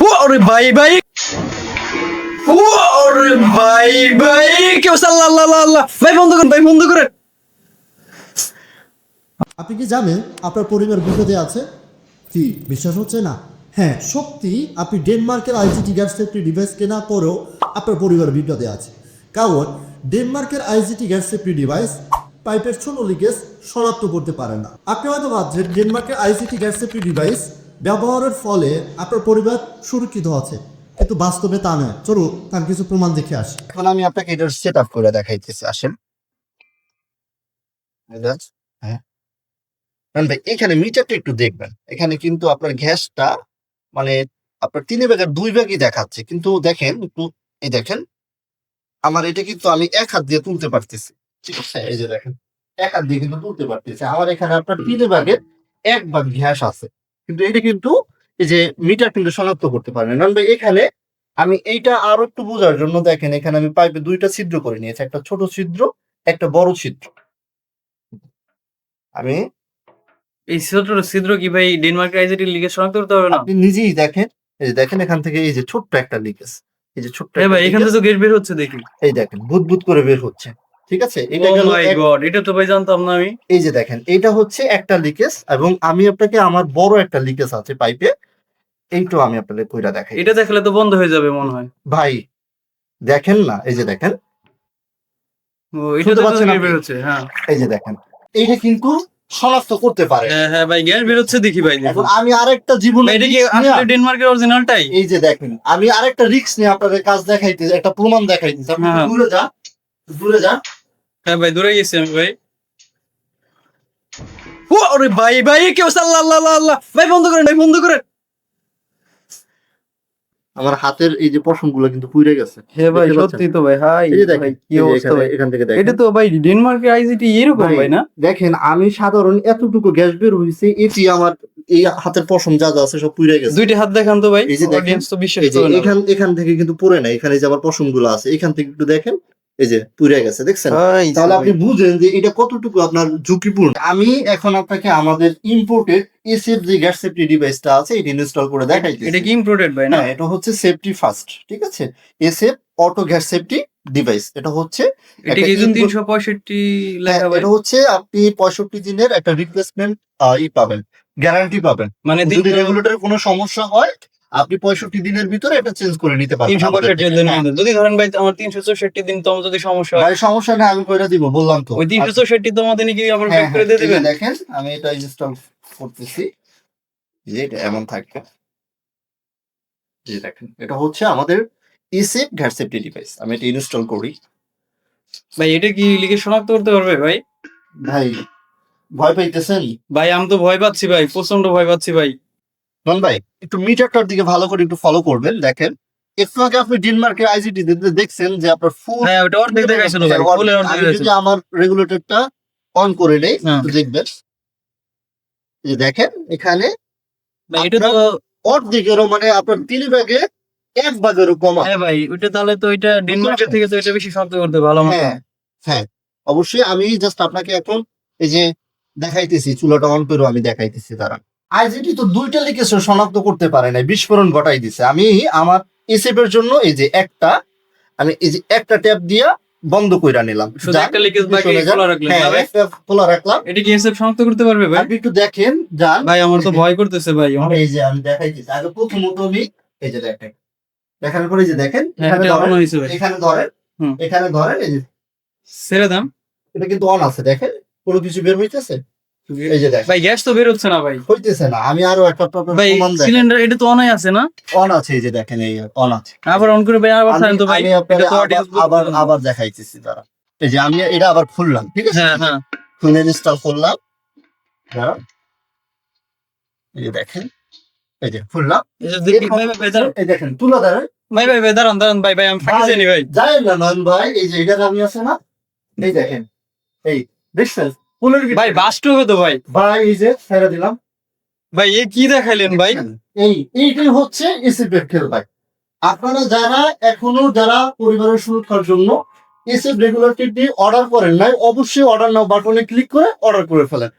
ওরে ভাই ভাই। ওরে ভাই ভাই। কেউ সাল্লাহ আল্লাহ ভাই, বন্ধ করেন, ভাই, বন্ধ করেন। আপনি কি জানেন আপনার পরিবার বিপদে আছে? কি, বিশ্বাস হচ্ছে না? হ্যাঁ সত্যি, আপনি ডেনমার্কের আইজিটি গ্যাস সেফটি ডিভাইস কেনা পরেও আপনার পরিবার বিপদে আছে। কারণ, ডেনমার্কের আইজিটি গ্যাস সেফটি ডিভাইস পাইপের ছোট লিকেজ শনাক্ত করতে পারে না। আপনি হয়তো ভাবছেন, ডেনমার্কের আইজিটি গ্যাস সেফটি ডিভাইস ব্যবহারের ফলে আপনার পরিবার সুরক্ষিত আছে। কিন্তু বাস্তবে তা নয়। চলুন তার কিছু প্রমাণ দেখে আসি। এখন আমি আপনাকে এটার সেট আপ করে দেখাইতেছি। আসেন। হ্যাঁ। এখানে মিটারটা একটু দেখবেন। এখানে কিন্তু আপনার গ্যাসটা মানে আপনার তিন ভাগের দুই ভাগই দেখাচ্ছে। কিন্তু দেখেন, একটু, এই দেখেন, আমার এটা কিন্তু আমি এক হাত দিয়ে তুলতে পারতেছি। ঠিক আছে? এই যে দেখেন, এক হাত দিয়ে কিন্তু তুলতে পারতেছি। আমার এখানে আপনার তিন ভাগের এক ভাগ গ্যাস আছে। কিন্তু এটা কিন্তু এই যে মিটার কিন্তু শনাক্ত করতে পারে না। কারণ ভাই এখানে আমি এইটা আরও একটু বোঝার জন্য দেখেন এখানে আমি পাইপে দুইটা ছিদ্র করে নিয়েছি একটা ছোট ছিদ্র একটা বড় ছিদ্র। আমি এই ছোট ছিদ্র কি ভাই ডেনমার্কের আইজিটি লিগে শনাক্ত করতে হবে না? আপনি নিজেই দেখেন এই যে দেখেন এখান থেকে এই যে ছোট্ট একটা লিকেজ এই যে ছোট্ট হ্যাঁ ভাই এখান থেকে তো গ্যাস বের হচ্ছে দেখি। এই দেখেন ভূত করে বের হচ্ছে। ঠিক আছে? এটা গেল এটা তো ভাই জানতাম না আমি। এই যে দেখেন এটা হচ্ছে একটা লিকেজ এবং আমি আপনাকে আমার বড় একটা লিকেজ আছে পাইপে এইটাও আমি আপনাদের কইরা দেখাই। এটা দেখলে তো বন্ধ হয়ে যাবে মনে হয়। ভাই দেখেন না এই যে দেখেন। ও এটা তো গ্যাস বের হচ্ছে হ্যাঁ। এই যে দেখেন এইটা কিন্তু শনাক্ত করতে পারে। হ্যাঁ হ্যাঁ ভাই গ্যাস বের হচ্ছে দেখি ভাই এখন আমি আরেকটা জীবন এটা কি আসলে ডেনমার্কের অরিজিনালটাই এই যে দেখেন আমি আরেকটা রিস্ক নিয়ে আপনাদের কাজ দেখাইতে একটা প্রমাণ দেখাইতেছি। আপনি হ্যাঁ। দূরে যান দূরে যান। হ্যাঁ ভাই দূরে গেছি আমি ভাই। ওরে ভাই ভাই কেউ সাল্লাহ আল্লাহ আল্লাহ, আল্লাহ ভাই বন্ধ করেন ভাই বন্ধ করেন। আমার হাতের এই যে পশমগুলো কিন্তু পুড়ে গেছে। হ্যাঁ ভাই সত্যি তো ভাই হাই দেখেন ভাই কি অবস্থা ভাই। এখান থেকে দেখেন। এটা তো ভাই ডেনমার্কের আইজিটি এরকম ভাই, ভাই না? দেখেন আমি সাধারণ এতটুকু গ্যাস বের হয়েছে এটি আমার এই হাতের পশম যা যা আছে সব পুড়ে গেছে। দুইটা হাত দেখান তো ভাই এই যে দেখেন, তো বিশ্বাস এই যে করে না। এখান এখান থেকে কিন্তু পড়ে না এখানে যে আমার পশমগুলো আছে এখান থেকে একটু দেখেন। এই যে পুড়ে গেছে দেখছেন? তাহলে আপনি বুঝেন যে এটা কতটুকু আপনার ঝুঁকিপূর্ণ। আমি এখন আপনাকে আমাদের ইম্পোর্টেড এসএফ যে গ্যাস সেফটি ডিভাইসটা আছে এটা ইনস্টল করে দেখাইতেছি। এটা কি ইম্পোর্টেড ভাই না? হ্যাঁ এটা হচ্ছে সেফটি ফার্স্ট ঠিক আছে? SF auto gas safety device এটা হচ্ছে হ্যাঁ, এটা হচ্ছে আপনি পঁয়ষট্টি দিনের একটা রিপ্লেসমেন্ট ই পাবেন গ্যারান্টি পাবেন। মানে যদি রেগুলেটরের কোনো সমস্যা হয় আপনি পঁয়ষট্টি দিনের ভিতরে এটা চেঞ্জ করে নিতে পারবেন তিনশো পঁয়ষট্টি থেকে। হ্যাঁ। যদি ধরেন ভাই আমার তিনশো চৌষট্টি দিন তো যদি সমস্যা হয়। সমস্যা নেই আমি করে দিব বললাম তো। ওই তিনশো চৌষট্টি তো আমাদের নাকি আবার হ্যাঁ, ব্যাক করে হ্যাঁ, দিয়ে দিবেন। দেখেন আমি এটা ইনস্টল করতেছি। যে এটা এমন থাকবে। যে দেখেন এটা হচ্ছে আমাদের গ্যাস সেফটি ডিভাইস আমি এটা ইনস্টল করি। ভাই এটা কি লিখে শনাক্ত করতে পারবে ভাই? ভাই ভয় পাইতেছেন? ভাই আমি তো ভয় পাচ্ছি ভাই প্রচণ্ড ভয় পাচ্ছি ভাই। নন ভাই একটু মিটারটার দিকে ভালো করে একটু ফলো করবেন দেখেন। আপনি ডেনমার্কের আইজিটি দেখছেন যে আপনার ফুল হ্যাঁ ওটা অর্ধেক দেখাইছিল ভাই ফুলের অর্ধেক যদি আমার রেগুলেটরটা অন করে নেই হ্যাঁ। দেখবেন। যে দেখেন এখানে ভাই এটা তো অর্ধেকেরও মানে আপনার তিন ভাগে এক ভাগেরও কমা হ্যাঁ ভাই তাহলে তো ডেনমার্কের থেকে তো এটা বেশি করতে ভালো হ্যাঁ হ্যাঁ। অবশ্যই আমি জাস্ট আপনাকে এখন এই যে দেখাইতেছি চুলাটা অন করে আমি দেখাইতেছি তারা আইজিটি তো দুইটা লিকেজ শনাক্ত করতে পারে না বিস্ফোরণ ঘটাই দিছে। আমি আমার এসএফ এর জন্য এই যে একটা আমি এই যে একটা ট্যাপ দিয়া বন্ধ কইরা নিলাম। শুধু একটা লিকেজ বাকি খোলা রাখলেন হ্যাঁ ভাই? একটা খোলা রাখলাম। এটা কি এসব শনাক্ত করতে পারবে ভাই? আপনি একটু দেখেন যান। ভাই আমার তো ভয় করতেছে ভাই আমার- এই যে আমি দেখাই দেখাইতেছি আগে প্রথমত আমি এই যে দেখেন। দেখানোর পরে এই যে দেখেন হ্যাঁ, এখানে ধরেন এখানে ধরেন হুম। এখানে ধরেন এই যে ছেড়ে দাম। এটা কিন্তু অন আছে দেখেন। কোনো কিছু বের হইতেছে? এই যে দেখেন ভাই গ্যাস তো বের হচ্ছে না ভাই। হইতেছে না আমি আরও একটা ভাই সিলিন্ডার এটা তো অনাই আছে না? অন আছে এই যে দেখেন এই অন আছে। আবার অন করে ভাই আবার ছাড়েন তো ভাই। এটা তো আবার- আবার দেখাইতেছি তারা এই যে আমি এটা আবার খুললাম ঠিক আছে? হ্যাঁ হ্যাঁ। খুলে ইনস্টল করলাম। এই যে দেখেন এই যে খুললাম। এই যে দেখি ভাই ভাই, ভাই দাঁড়ান এই দেখেন তুলা দাঁড়ান ভাই ভাই ভাই দাঁড়ান দাঁড়ান ভাই ভাই আমি ফাঁকি ভাই, জানি ভাই। যায় না ভাই এই যে এটা আমি আছে না? এই দেখেন এই দেখছেন? পুলের ভাই বাস্ট হবে তো ভাই? ভাই এই যে ছেড়ে দিলাম। ভাই এ কি দেখাইলেন ভাই? এই এইটাই হচ্ছে এসএফ খেল ভাই। আপনারা যারা এখনও যারা পরিবারের সুরক্ষার জন্য এসএফ রেগুলেটর দিয়ে অর্ডার করেন নাই অবশ্যই অর্ডার নাও বাটনে ক্লিক করে অর্ডার করে ফেলেন।